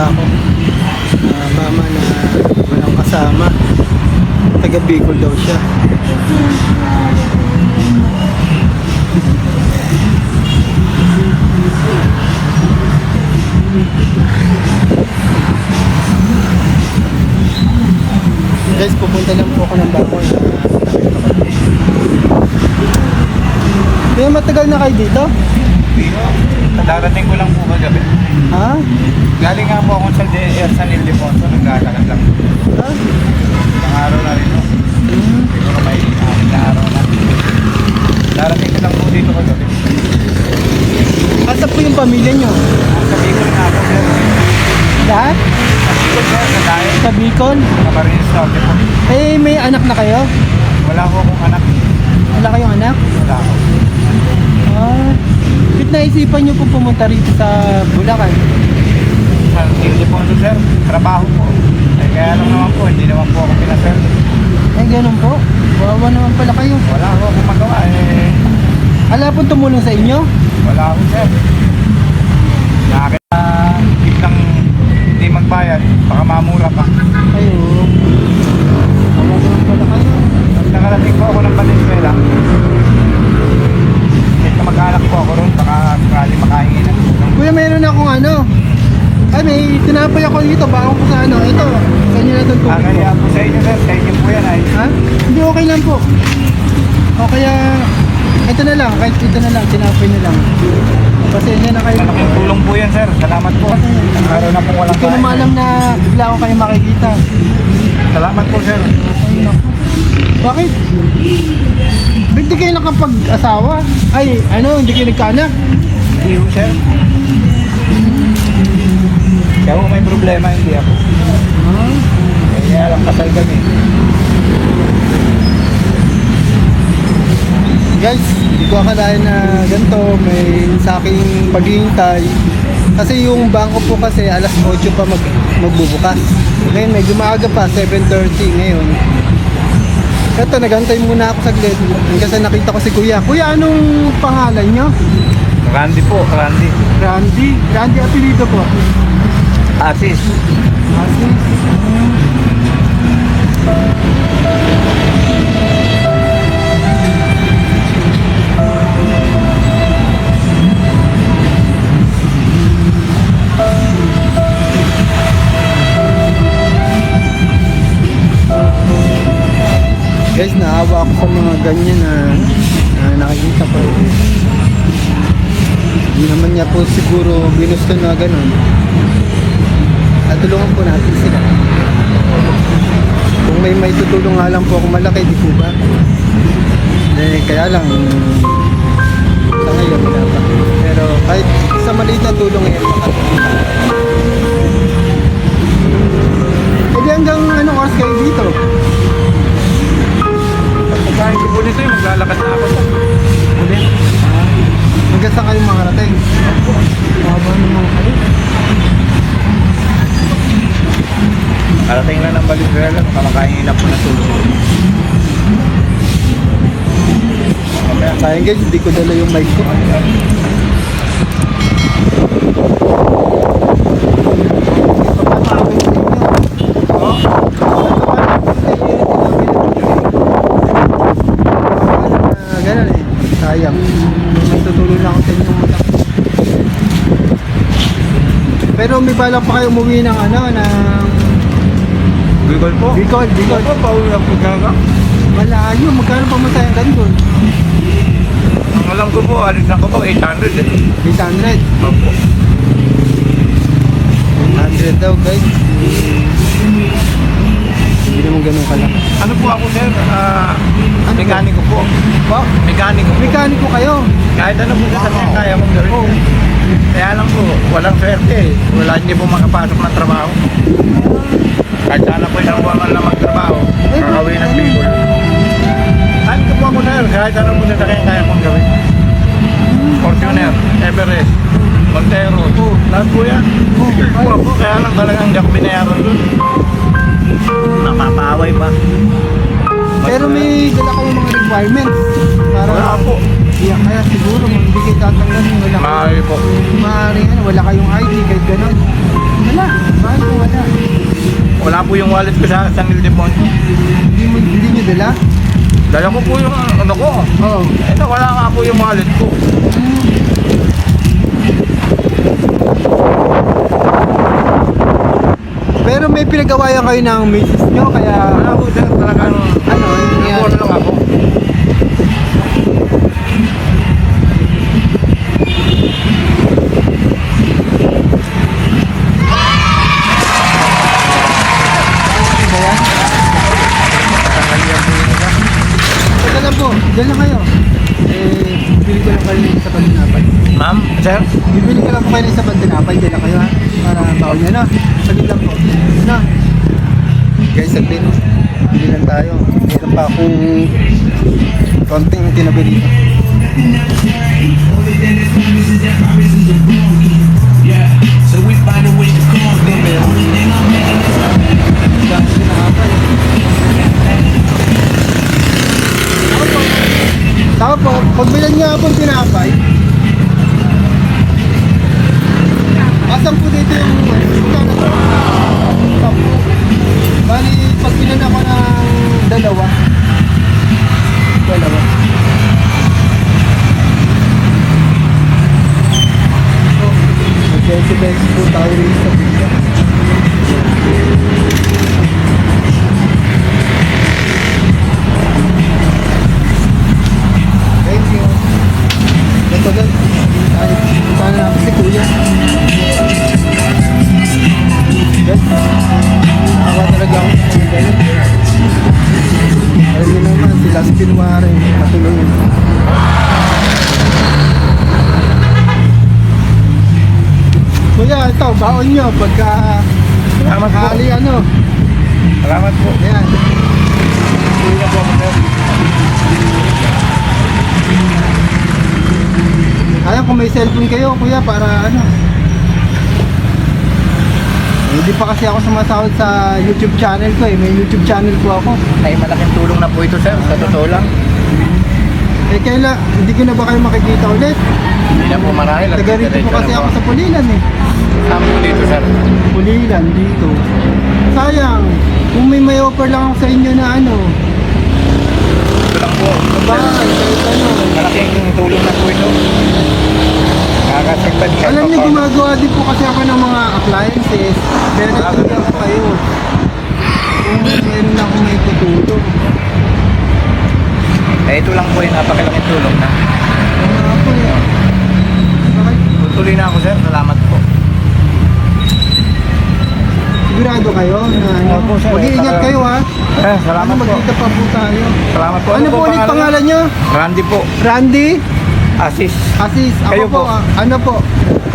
balita ko. na mama na walang kasama. Taga Bicol daw siya. Guys, pupunta lang po ako ng Bacol. Kaya matagal na kayo dito? Darating ko lang po kagabi. Ha? Galing nga po ako sa DR San Ildefonso, naglalakad lang. Ha? Isang araw na rin. no? Hmm. Siguro may aking na araw na. Darating ko lang po dito kagabi. Asa po yung pamilya nyo? Sa Bicol nga po, sir. Lahat? Sa Bicol, sir, sa dahil. Sa Bicol? Sa Marines Norte po. Eh, may anak na kayo? Wala po akong anak. Wala kayong anak? Wala ako. Naisipan nyo po pumunta rito sa Bulacan? Sa Ildefonso, sir, trabaho po. Eh, kaya lang naman po, hindi naman po ako pinasel. Eh, ganun po. Wawa naman pala kayo. Wala ako akong magawa. Eh, Ala po tumulong sa inyo? Wala ako, sir. Nakakita, tip lang hindi magbayad, baka mamura pa. Ayo. Wawa naman pala kayo. Pag nakarating po ako ng Valenzuela, kahit na mag-anak po ako ron, baka sakali makahingi ng tulong. Kuya, meron akong ano. Ay, may tinapay ako dito. Baka ko sa ano. Ito. Sa inyo na itong Ah, tubig kaya ko. po sa inyo, sir, sa inyo po yan ay. Ha? Hindi, okay lang po. O kaya, ito na lang. Kahit ito na lang. Tinapay na lang. Pasensya na kayo. Malaking tulong po yan, sir. Salamat po. Araw na po walang Hindi ko naman alam na bigla ko kayo makikita. Salamat po, sir. Ay, naku. Bakit? Ba't di kayo nakapag-asawa? Ay, ano, hindi kayo nagkaanak? Hindi po, sir. Kaya po may problema, hindi ako. Ah, Eh, Kaya lang kasal kami. Guys, hindi ko akalain na ganito, may sa aking paghihintay. Kasi yung bangko po kasi alas 8 pa mag, magbubukas. Ngayon medyo maaga pa, 7.30 ngayon. Ito, nagantay muna ako saglit. Kasi nakita ko si Kuya. Kuya, anong pangalan nyo? Randy po, Randy. Randy. Randy apelido po. Asis. Asis. Guys, naawa ako sa mga ganyan na, na nakikita ko. Hindi naman niya po siguro ginusto na ganun. At tulungan po natin sila. Kung may may tutulong nga lang po ako malaki, di po ba? Eh, kaya lang, sa ngayon, wala. Pero kahit sa maliit na tulong eh, makatulong. Eh hanggang anong oras kayo dito? Pagkain ko po nito, eh, maglalakad na ako. Ulit. Hanggang saan kayo makarating? Mahaba naman kayo. Karating na ng Valenzuela, kamakain na po na tulong. Kaya sayang guys, hindi ko dala yung mic ko. Ah, Ganun eh, sayang. May tutulong lang ako sa inyong mga Pero may balak pa kayo umuwi ng ano, ng Bicol po. Bicol, Bicol. po, pauwi ang pagkaga. Malayo, magkano pa masayang ka doon? Ang alam ko po, alis na ko po, 800 eh. 800. Opo. 100 daw guys. Hindi naman ganun kalaki. Ano po ako, sir? Ah, mekaniko po. Wow, Mekaniko po. mekaniko kayo. Kahit ano po sasabihin, kaya mong gawin. Oo. Kaya lang po, walang swerte eh. Wala niyo po makapasok ng trabaho. Kahit sana po isang buwan lang magtrabaho, kakawin ng Bicol. Kahit ko po ako, sir. Kahit ano po sasakyan, kaya kong gawin. Fortuner, Everest, Montero, lahat po yan. Po po, kaya lang talagang hindi ako binayaran doon. Napapaway pa. Pero may dala kayong mga requirements. Para Wala po. Kaya, kaya siguro, hindi kayo tatanggalin. Wala Maaari po. Maaari ano, wala kayong ID kahit gano'n. Wala, po wala? Wala po yung wallet ko sa San Ildefonso. Hindi mo, hindi nyo dala? Dala ko po yung ano ko. Oo. Eh, wala nga po yung wallet ko. Pero may pinagawayan kayo ng misis nyo, kaya Wala po sir, talagang ano, yan. Ako. Ano dyan lang kayo. Eh, bibili ko lang kayo ng isa pang tinapay. Ma'am, sir, Bibili ko lang kayo ng isa pang tinapay, dyan lang kayo ha. Para baon nyo na. Saglit lang po. Na. Guys, saglit. Bili lang tayo. Meron pa akong konting tinabi dito. So we find a way to call them. Dami tinapay. Tama po, pag bilan nga po tinapay, asan po dito yung magkano? Sampu. Bali, pag bilan ako ng dalawa, dalawa. Mag-20 po tayo rin sa pizza. Ito, baon nyo pagka salamat po. hali ano. Salamat po. Yan. Uwi na po ako. Kaya kung may cellphone kayo, kuya, para ano. Hindi pa kasi ako sumasahod sa YouTube channel ko eh. May YouTube channel po ako. Ay, malaking tulong na po ito, sir. Sa totoo lang. Eh kailan, hindi ko na ba kayo makikita ulit? Hindi na po marahil. Taga rito po kasi ako sa Pulilan eh. Saan po dito, sir? Pulilan, dito. Sayang, kung may may offer lang ako sa inyo na ano, Ito lang po. bahay, kahit ano. Malaking tulong na po ito. Nakakasagpad kahit Alam niyo, gumagawa din po kasi ako ng mga appliances. Pero hindi ako kayo. Kung meron akong may tutulong. Eh, ito lang po yung napakalaking tulong na. Ano nga po eh. Bakit? Tuloy na ako, sir. Salamat po. Sigurado kayo na ano? Opo, sir. Mag-iingat kayo ha. Eh, salamat Ano, po. magkita pa po tayo. Salamat po. Ano, po ulit pangalan nyo? Randy po. Randy? Asis. Asis. Ako Kayo po. po. ah, ano po?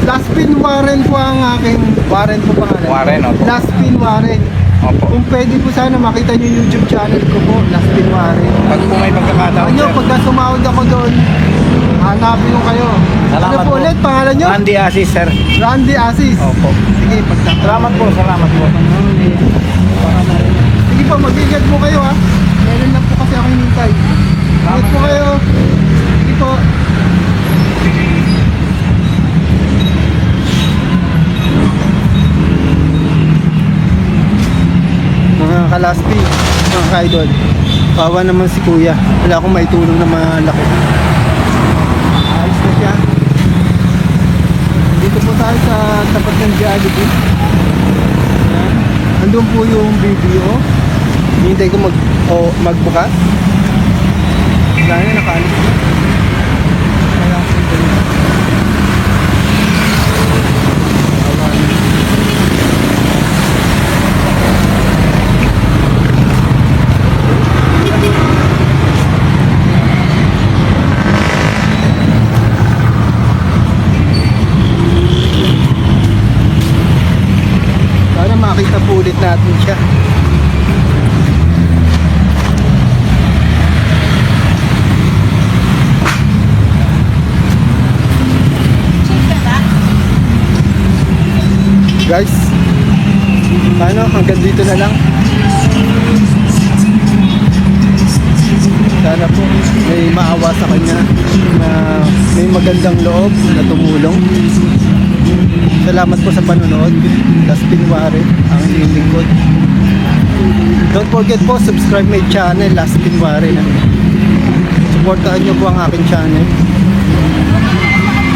Laspin Warren po ang aking Warren po pangalan. Warren, opo. Laspin Warren. Opo. Kung pwede po sana makita nyo yung YouTube channel ko po, Laspin Warren. Pag po may pagkakataon, Ano, pagka sumahod ako doon, hanapin ko kayo. Salamat ano po po. ulit, pangalan nyo? Randy Asis, sir. Randy Asis. Opo. Sige, pagka... Salamat po, salamat po. Sige po, mag-ingat po kayo ha. Meron lang po kasi ako hinintay. Ingat po kayo. Sige po. Mga kalaspi, mga kaidol. Pawa naman si kuya. Wala akong maitulong na malaki. Ayos na siya. Dito po tayo sa tapat ng Jollibee. Ayan. Andun po yung video. Hintay ko mag o magbukas. Wala na nakaalis na. Wala akong ganun. Wala na. Sana makita po ulit natin siya. Guys, paano hanggang dito na lang? Sana po may maawa sa kanya na may magandang loob na tumulong. Salamat po sa panonood. Das Pinwari, ang inyong lingkod. Don't forget po, subscribe my channel, Last Pinwari na. Supportahan niyo po ang aking channel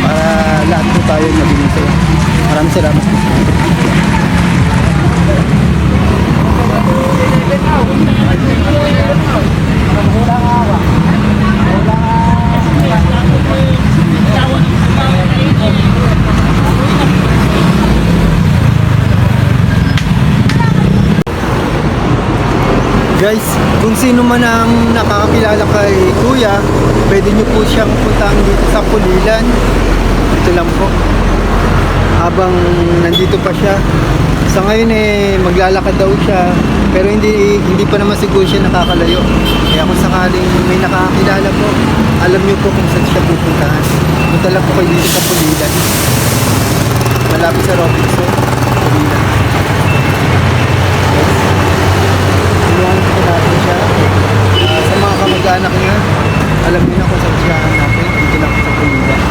para lahat po tayo maging masaya. Maraming salamat po. Guys, kung sino man ang nakakakilala kay Kuya, pwede nyo po siyang puntahan dito sa Pulilan. Ito lang po. Habang nandito pa siya. Sa ngayon eh, maglalakad daw siya. Pero hindi hindi pa naman siguro siya nakakalayo. Kaya kung sakaling may nakakakilala po, alam nyo po kung saan siya pupuntahan. Punta lang po kayo dito sa Pulilan. Malapit sa Robinson, siya. Uh, sa mga kamag-anak niya, alam niyo na kung saan siya hanapin. Dito lang sa Pulida.